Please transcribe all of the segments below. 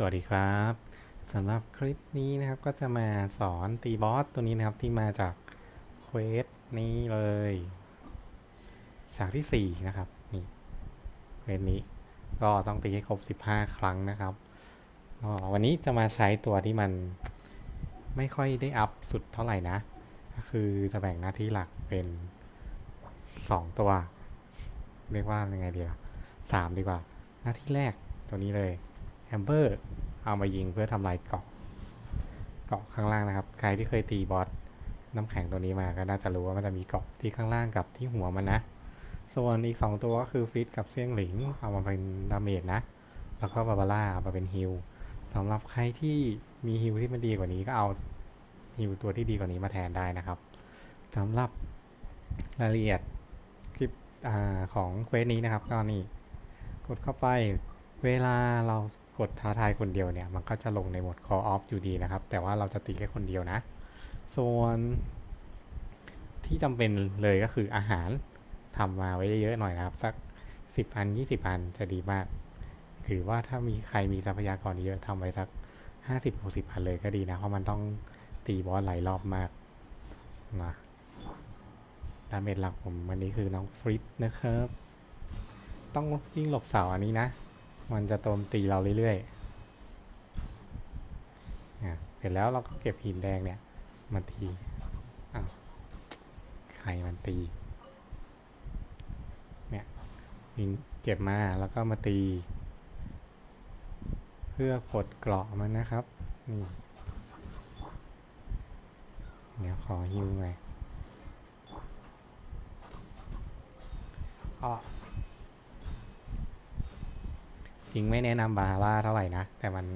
สวัสดีครับสำหรับคลิปนี้นะครับก็จะมาสอนตีบอสตัวนี้นะครับที่มาจากเควสนี้เลยฉากที่ 4 นะครับนี่เควสนี้ก็ต้องตีให้ครบ 15 ครั้งนะครับวันนี้จะมาใช้ตัวที่มันไม่ค่อยได้อัพสุดเท่าไหร่นะ ก็คือจะแบ่งหน้าที่หลักเป็น 2 ตัว เรียกว่ายังไงดีล่ะสามดีกว่า หน้าที่แรกตัวนี้เลย แฮมเบอร์เอามายิงเพื่อทำลายเกาะเกาะข้างล่างนะครับ ใครที่เคยตีบอสน้ำแข็งตัวนี้มาก็น่าจะรู้ว่ามันจะมีเกาะที่ข้างล่างกับที่หัวมันนะ ส่วนอีก 2 ตัวก็คือฟิตกับเซียงหลิงเอามาเป็นดาเมจนะ แล้วก็บาบาร่าเอามาเป็นฮิลสำหรับใครที่มีฮิลที่มันดีกว่านี้ก็เอาฮิลตัวที่ดีกว่านี้มาแทนได้นะครับสำหรับรายละเอียดคลิปอของเควสนี้นะครับ ก็นี่กดเข้าไปเวลาเรา กดท้าทายคนเดียวเนี่ย มันก็จะลงในโหมด call off อยู่ดีนะครับ แต่ว่าเราจะตีแค่คนเดียวนะ ส่วนที่จำเป็นเลยก็คืออาหารทำมาไว้เยอะๆหน่อยนะครับ สัก 10อัน20อันจะดีมากถือว่าถ้ามีใครมีทรัพยากรเยอะทำไว้สัก 50-60อันเลยก็ดีนะ เพราะมันต้องตีบอสหลายรอบมากนะดาเมจหลักผมวันนี้คือน้องฟริตนะครับ ต้องวิ่งหลบเสาอันนี้นะ มันจะโจมตีเราเรื่อยๆเสร็จแล้วเราก็เก็บหินแดงเนี่ยมาตีอ้าวใครมันตี เนี่ยหินเก็บมาแล้วก็มาตี เพื่อปลดเกราะมันนะครับ นี่เดี๋ยวขอฮิวหน่อยอ้อ จริงไม่แนะนำบาฮาร่าเท่าไหร่นะ แต่มัน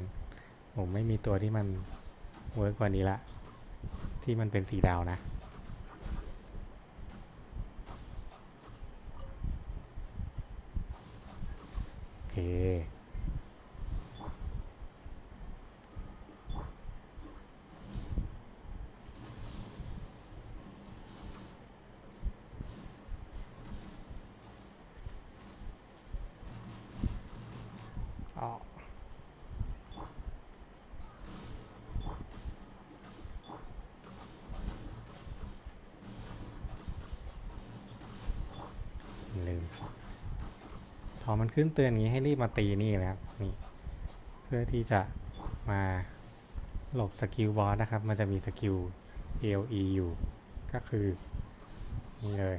ผมไม่มีตัวที่มันเวิร์กกว่านี้ละ ที่มันเป็นสีดาวนะ โอเค อ๋อลืม พอมันขึ้นเตือนอย่างนี้ให้รีบมาตีนี่นะครับ นี่ เพื่อที่จะมาหลบสกิลบอสนะครับ มันจะมีสกิล AOE อยู่ ก็คือ นี่เลย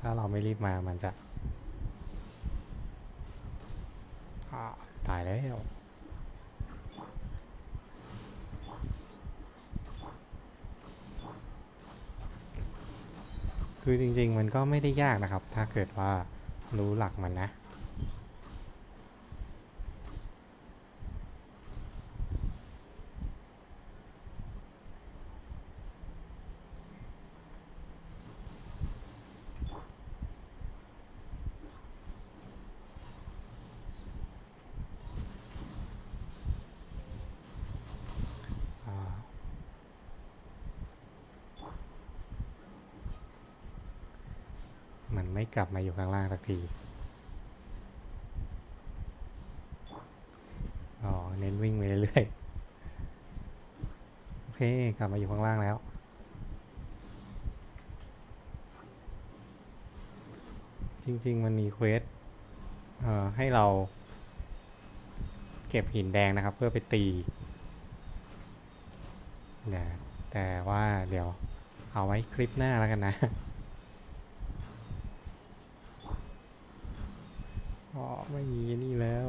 ถ้าเราไม่รีบมามันจะอ่า ตายแล้ว คือจริงๆมันก็ไม่ได้ยากนะครับ ถ้าเกิดว่ารู้หลักมันนะ มันไม่กลับมาอยู่ข้างล่างสักที อ๋อ เน้นวิ่งไปเรื่อยๆโอเค กลับมาอยู่ข้างล่างแล้ว จริง ๆ มันมีเควสเอ่อให้เรา เก็บหินแดงนะครับ เพื่อไปตีนะแต่ว่าเดี๋ยวเอาไว้คลิปหน้าแล้วกันนะ อ๋อไม่มีนี่แล้ว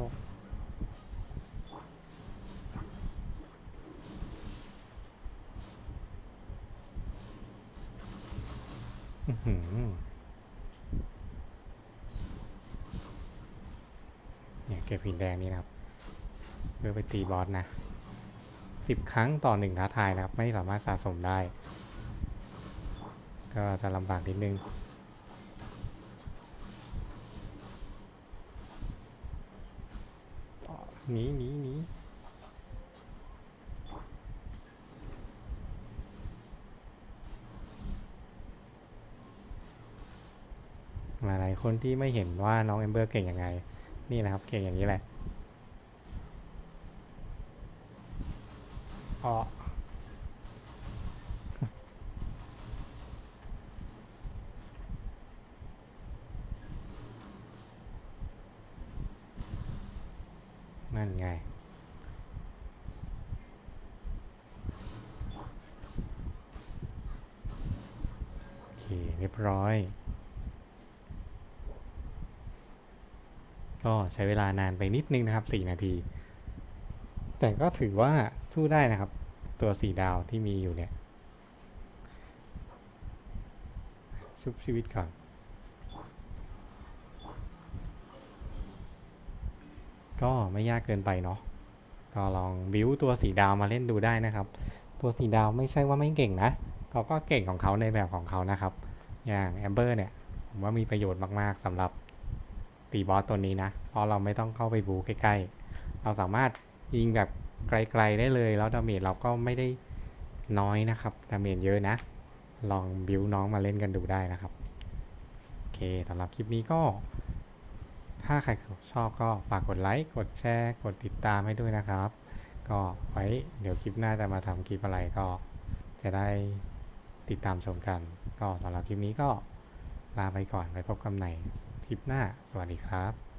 อือหือเนี่ยเก็บหินแดงนี่นะครับเพื่อไปตีบอสนะสิบครั้งต่อหนึ่งท้าทายนะครับ ไม่สามารถสะสมได้ ก็จะลำบากนิดนึง หนีหนีหนีหลายคนที่ไม่เห็นว่าน้องเอมเบอร์เก่งยังไง นี่นะครับ เก่งอย่างนี้แหละอ๋อ นั่น ไง โอเค เรียบร้อย ก็ใช้เวลานานไปนิดนึงนะครับ 4 นาที แต่ก็ถือว่าสู้ได้นะครับ ตัว 4 ดาวที่มีอยู่เนี่ย ชุบชีวิตก่อน ก็ไม่ยากเกินไปเนาะก็ลองบิวตัวสีดาวมาเล่นดูได้นะครับ ตัวสีดาวไม่ใช่ว่าไม่เก่งนะเขาก็เก่งของเขาในแบบของเขานะครับ อย่างแอมเบอร์เนี่ยผมว่ามีประโยชน์มากๆสำหรับตีบอสตัวนี้นะเพราะเราไม่ต้องเข้าไปบูใกล้ๆ เราสามารถยิงแบบไกลๆได้เลยแล้วดาเมจเราก็ไม่ได้น้อยนะครับดาเมจเยอะนะ ลองบิวน้องมาเล่นกันดูได้นะครับโอเคสำหรับคลิปนี้ก็ ถ้าใครชอบก็ฝากกดไลค์ กดแชร์ กดติดตามให้ด้วยนะครับ ก็ไว้เดี๋ยวคลิปหน้าจะมาทำคลิปอะไรก็ จะได้ติดตามชมกัน ก็สำหรับคลิปนี้ก็ลาไปก่อนไว้พบกันใหม่คลิปหน้า สวัสดีครับ